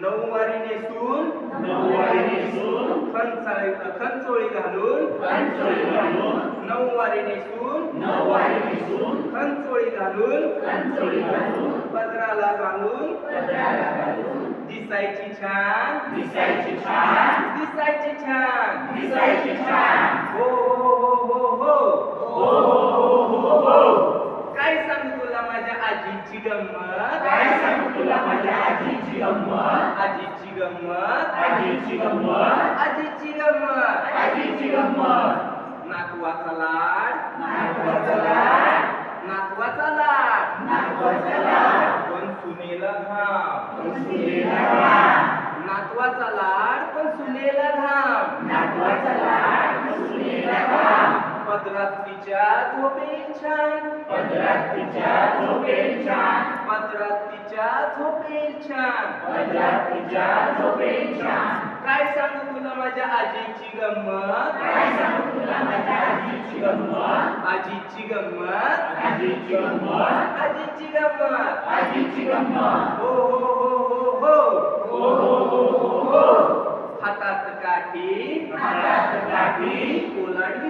नऊवारी नेसून नऊवारी नेसून खंचाळी खंचोळी घालून कंचोळी घालून नऊवारी नेसून नऊवारी नेसून खंचोळी घालून कंचोळी घालून पदराला घालून दिसायची छान. दिसायची छान. दिसायची छान. दिसायची छान. हो हो हो हो. हो हो हो हो हो हो. काय सांगू तुला माझ्या आजीची गंमत? काय सांगू तुला माझ्या आजीची गंमत? आजीची गंमत. आजीची गंमत. आजीची गंमत. आजीची गंमत. नातवाचा लाड. नातवाचा लाड. नातवाचा लाड. नातवाचा लाड. पदरात तिच्या झोपेल छान पदरात तिच्या झोपेल छान पदरात तिच्या झोपेल छान पदरात तिच्या झोपेल छान काय सांगू तुला माझ्या आजीची गंमत? काय सांगू तुला माझ्या आजीची गंमत? आजीची गंमत? आजीची गंमत? आजीची गंमत. आजीची गंमत. हो हो हो हो हो. हो हो हो हो. हातात काठी. हातात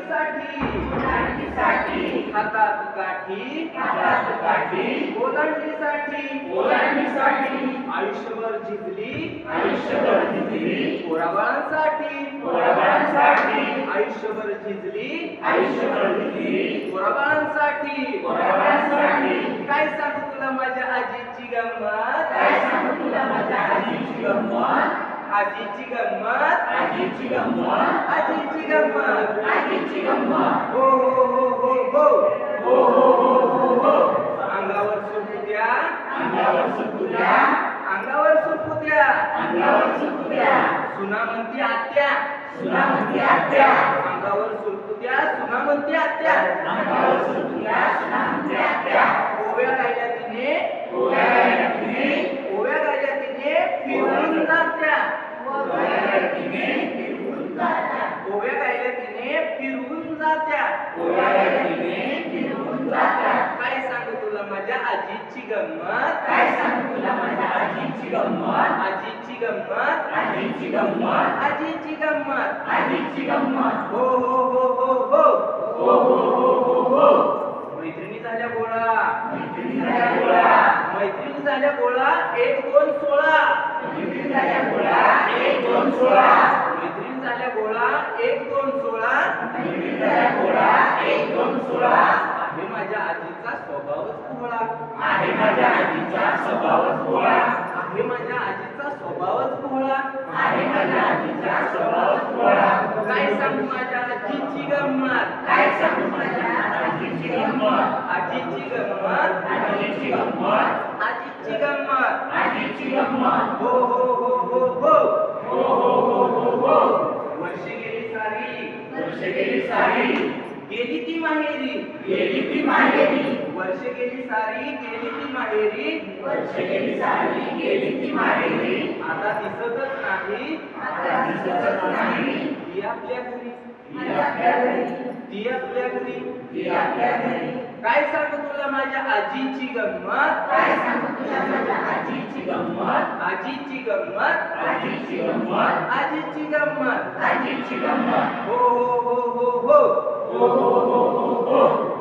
ओलांडीसाठी हातात काठी हातात काठी. ओलांडीसाठी ओलांडीसाठी आयुष्यभर झिजली आयुष्यभर जिंकली. पोराबाळांसाठी. पोराबाळांसाठी. आयुष्यभर झिजली आयुष्यभर जिंकली. पोराबाळांसाठी. पोराबाळांसाठी. काय सांगू तुला माझ्या आजीची गंमत? काय सांगू तुला माझ्या आजीची गंमत? आजीची गंमत. आजीची गंमत. आजीची गंमत. आजीची गंमत. हो हो हो हो हो. हो हो हो हो हो. अंगावर सुपुद्या अंगावर सुटूया अंगावर सुपुद्या अंगावर सुटूया सुना म्हणती आत्या. सुना म्हणते आत्या. अंगावर सुपुद्या सुना म्हणती आत्या. अंगावर सुटूया सुना म्हणते आत्या. ओव्या गायल्या तिने. ओव्या गायल्या तिने. ओव्या गायल्या तिने. फिरून जात्या. गायल्या तिने फिरवून जात्या ओव्या गायल्या तिने फिरून जात्या ओव्या गायल्या तिने फिरवून जात्या काय सांगू तुला माझ्या आजीची गंमत काय सांगू तुला माझ्या आजीची गंमत आजीची गंमत आजीची गंमत आजीची गंमत आजीची गंमत हो हो हो हो हो हो हो हो हो हो मैत्रिणी झाल्या गोळा. मैत्रिणी मैत्रिणी झाल्या गोळा एक दोन सोळा. मैत्रिणी झाल्या गोळा एक दोन सोळा. मैत्रिणी झाल्या गोळा एक दोन सोळा. मैत्रिणी झाल्या गोळा एक दोन सोळा. आहे माझ्या आजीचा स्वभावच भोळा आहे माझ्या आजीचा स्वभावच गोळा. आहे माझ्या आजीचा स्वभावच भोळा आहे माझ्या आजीचा स्वभावच गोळा. काय सांगू माझ्या आजीची गंमत? काय सांगू माझ्या आजीची गंमत? आजीची गंमत? गंमत आजीची गंमत आजीची गंमत. हो हो हो हो हो. हो हो हो हो हो. वर्षे गेली सारी. वर्ष गेली सारी. गेली ती माहेरी. गेली ती माहेरी. वर्षे गेली सारी गेली ती माहेरी. वर्ष गेली सारी गेली ती माहेरी. आता दिसतच नाही. आता दिसतच नाही. ती आपल्या घरी. ती आपल्या घरी. ती आपल्या घरी. ती आपल्या घरी. काय सांगू तुला माझ्या आजीची गंमत. काय सांगू तुला आजीची गंमत. आजीची गंमत. आजीची गंमत. आजीची गंमत. आजीची गंमत. हो हो हो हो हो. हो हो हो हो हो.